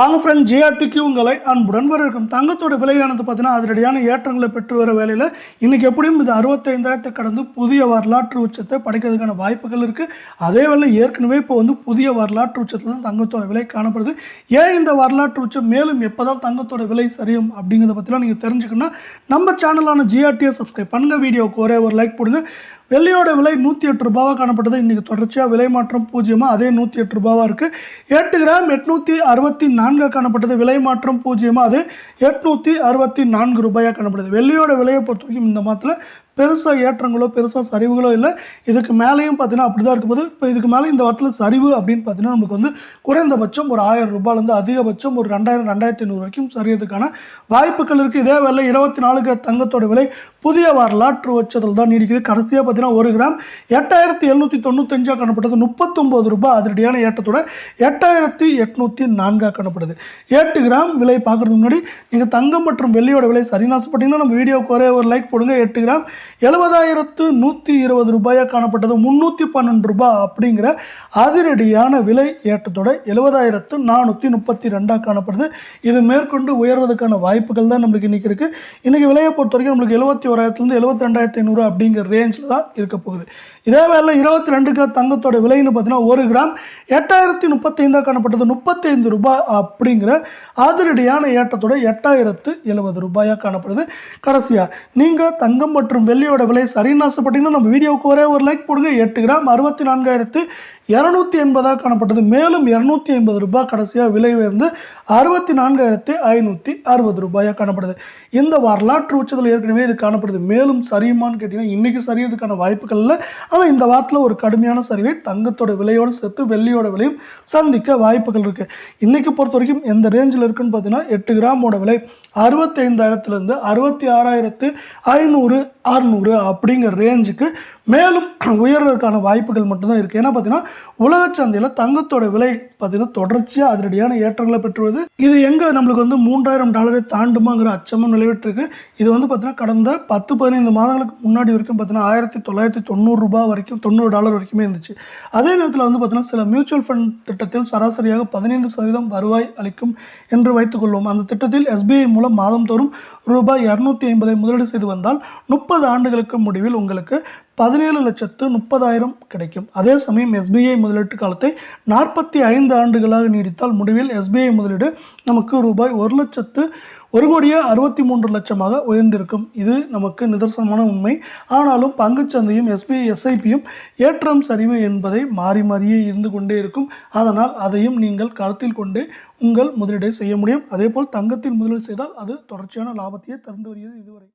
வாங்க ஃப்ரெண்ட் ஜிஆர்டிக்கு உங்களை அன்புடன் வரவேற்கும். தங்கத்தோட விலையானது பார்த்தீங்கன்னா அதிரடியான ஏற்றங்களை பெற்று வர வேலையில் இன்றைக்கி எப்படியும் இது அறுபத்தைந்தாயிரத்தை கடந்து புதிய வரலாற்று உச்சத்தை படைக்கிறதுக்கான வாய்ப்புகள் இருக்குது அதே வேலை ஏற்கனவே இப்போ வந்து புதிய வரலாற்று உச்சத்தில் தான் தங்கத்தோட விலை காணப்படுது. ஏன் இந்த வரலாற்று உச்சம் மேலும் எப்போ தான் தங்கத்தோட விலை சரியும் அப்படிங்கிறத பற்றிலாம் நீங்கள் தெரிஞ்சுக்கணும்னா நம்ம சேனலான ஜிஆர்டியை சப்ஸ்கிரைப் பண்ணுங்கள் வீடியோவுக்கு ஒரே ஒரு லைக் போடுங்க. வெள்ளியோட விலை நூற்றி எட்டு ரூபாவாக காணப்பட்டது. இன்றைக்கி தொடர்ச்சியாக விலை மாற்றம் பூஜ்ஜியமாக அதே நூற்றி எட்டு ரூபாவாக இருக்குது எட்டு கிராம் எட்நூற்றி அறுபத்தி நான்காக காணப்பட்டது. விலை மாற்றம் பூஜ்ஜியமாக அது எட்நூற்றி அறுபத்தி நான்கு ரூபாயாக காணப்படுது. வெள்ளியோட விலையை பொறுத்த வரைக்கும் இந்த மாதத்தில் பெருசாக ஏற்றங்களோ பெருசாக சரிவுகளோ இல்லை. இதுக்கு மேலேயும் பார்த்தீங்கன்னா அப்படி தான் இருக்கும்போது இப்போ இதுக்கு மேலே இந்த வாரத்தில் சரிவு அப்படின்னு பார்த்தீங்கன்னா நமக்கு வந்து குறைந்தபட்சம் ஒரு ஆயிரம் ரூபாயிலேருந்து அதிகபட்சம் ஒரு ரெண்டாயிரம் ரெண்டாயிரத்தி ஐநூறு வரைக்கும் சரியதுக்கான வாய்ப்புகள் இருக்குது இதே வேலை இருபத்தி நாலுக்கு தங்கத்தோட விலை புதிய வரலாற்று உச்சத்தில் தான் நீடிக்குது. கடைசியாக பார்த்தீங்கன்னா ஒரு கிராம் எட்டாயிரத்தி எழுநூற்றி தொண்ணூத்தஞ்சாக காணப்பட்டது. முப்பத்தொம்போது ரூபாய் அதிரடியான ஏற்றத்தோட எட்டாயிரத்தி எட்நூற்றி நான்காக காணப்படுது. எட்டு கிராம் விலை பார்க்குறதுக்கு முன்னாடி நீங்கள் தங்கம் மற்றும் வெள்ளியோட விலை சரின்னு ஆசைப்பட்டீங்கன்னா நம்ம வீடியோவுக்கு ஒரே ஒரு லைக் போடுங்க. எட்டு கிராம் எழுபதாயிரத்து நூற்றி இருபது ரூபாயாக காணப்பட்டது. முந்நூற்றி பன்னெண்டு ரூபாய் அப்படிங்கிற அதிரடியான விலை ஏற்றத்தோட எழுபதாயிரத்து நானூற்றி முப்பத்தி ரெண்டாக காணப்படுது. இது மேற்கொண்டு உயர்வதற்கான வாய்ப்புகள் தான் நம்மளுக்கு இன்றைக்கி இருக்குது இன்றைக்கி விலையை பொறுத்த வரைக்கும் நம்மளுக்கு எழுபத்தி ஓராயிரத்துலேருந்து எழுபத்தி ரெண்டாயிரத்தி ஐநூறு அப்படிங்கிற ரேஞ்சில் தான் இருக்க போகுது இதே வேலை இருபத்தி ரெண்டுக்கு தங்கத்தோட விலைன்னு பார்த்தீங்கன்னா ஒரு கிராம் எட்டாயிரத்தி முப்பத்தைந்தாக காணப்பட்டது. முப்பத்தைந்து ரூபாய் அப்படிங்கிற அதிரடியான ஏற்றத்தோட எட்டாயிரத்து எழுபது ரூபாயாக காணப்படுது. கடைசியாக நீங்கள் தங்கம் மற்றும் வெள்ளியோட விலை சரின்னு ஆசைப்பட்டீங்கன்னா நம்ம வீடியோவுக்கு ஒரே ஒரு லைக் போடுங்க. எட்டு கிராம் அறுபத்தி நான்காயிரத்து இரநூத்தி எண்பதாக காணப்பட்டது மேலும் இரநூத்தி ஐம்பது ரூபாய் கடைசியாக விலை உயர்ந்து அறுபத்தி நான்காயிரத்தி ஐநூற்றி அறுபது ரூபாயாக காணப்படுது இந்த வரலாற்று உச்சத்தில் ஏற்கனவே இது காணப்படுது. மேலும் சரியுமான்னு கேட்டிங்கன்னா இன்றைக்கி சரியறதுக்கான வாய்ப்புகள் இல்லை. ஆனால் இந்த வாரத்தில் ஒரு கடுமையான சரிவை தங்கத்தோட விலையோடு சேர்த்து வெள்ளியோட விலையும் சந்திக்க வாய்ப்புகள் இருக்குது இன்றைக்கி பொறுத்த வரைக்கும் எந்த ரேஞ்சில் இருக்குன்னு பார்த்தீங்கன்னா எட்டு கிராமோட விலை அறுபத்தைந்தாயிரத்துலேருந்து அறுபத்தி ஆறாயிரத்து ஐநூறு அறுநூறு அப்படிங்கிற ரேஞ்சுக்கு மேலும் உயர்றதுக்கான வாய்ப்புகள் மட்டும்தான் இருக்குது ஏன்னா பார்த்தீங்கன்னா உலக சந்தையில் தங்கத்தோட விலை பார்த்தீங்கன்னா தொடர்ச்சியாக அதிரடியான ஏற்றங்களை பெற்று வருது இது எங்கே நம்மளுக்கு வந்து மூன்றாயிரம் டாலரை தாண்டுமாங்கிற அச்சமும் நிலவிட்டுருக்கு. இது வந்து பார்த்தீங்கன்னா கடந்த பத்து பதினைந்து மாதங்களுக்கு முன்னாடி வரைக்கும் பார்த்தீங்கன்னா ஆயிரத்தி தொள்ளாயிரத்தி தொண்ணூறு ரூபாய் வரைக்கும் தொண்ணூறு டாலர் வரைக்குமே இருந்துச்சு. அதே நேரத்தில் வந்து பார்த்தீங்கன்னா சில மியூச்சுவல் ஃபண்ட் திட்டத்தில் சராசரியாக பதினைந்து சதவீதம் வருவாய் அளிக்கும் என்று வைத்துக்கொள்வோம். அந்த திட்டத்தில் எஸ்பிஐ மூலம் மாதந்தோறும் ரூபாய் இரநூத்தி ஐம்பதை முதலீடு செய்து வந்தால் முப்பது ஆண்டுகளுக்கு முடிவில் உங்களுக்கு பதினேழு லட்சத்து முப்பதாயிரம் கிடைக்கும். அதே சமயம் எஸ்பிஐ முதலீட்டு காலத்தை நாற்பத்தி ஐந்து ஆண்டுகளாக நீடித்தால் முடிவில் எஸ்பிஐ முதலீடு நமக்கு ரூபாய் ஒரு லட்சத்து ஒரு கோடியே அறுபத்தி மூன்று லட்சமாக உயர்ந்திருக்கும். இது நமக்கு நிதர்சனமான உண்மை. ஆனாலும் பங்குச்சந்தையும் எஸ்பிஐ எஸ்ஐபியும் ஏற்றம் சரிவு என்பதை மாறி மாறியே இருந்து கொண்டே இருக்கும். அதனால் அதையும் நீங்கள் கருத்தில் கொண்டே உங்கள் முதலீடை செய்ய முடியும். அதேபோல் தங்கத்தில் முதலீடு செய்தால் அது தொடர்ச்சியான லாபத்தையே தந்து வருகிறது இதுவரை.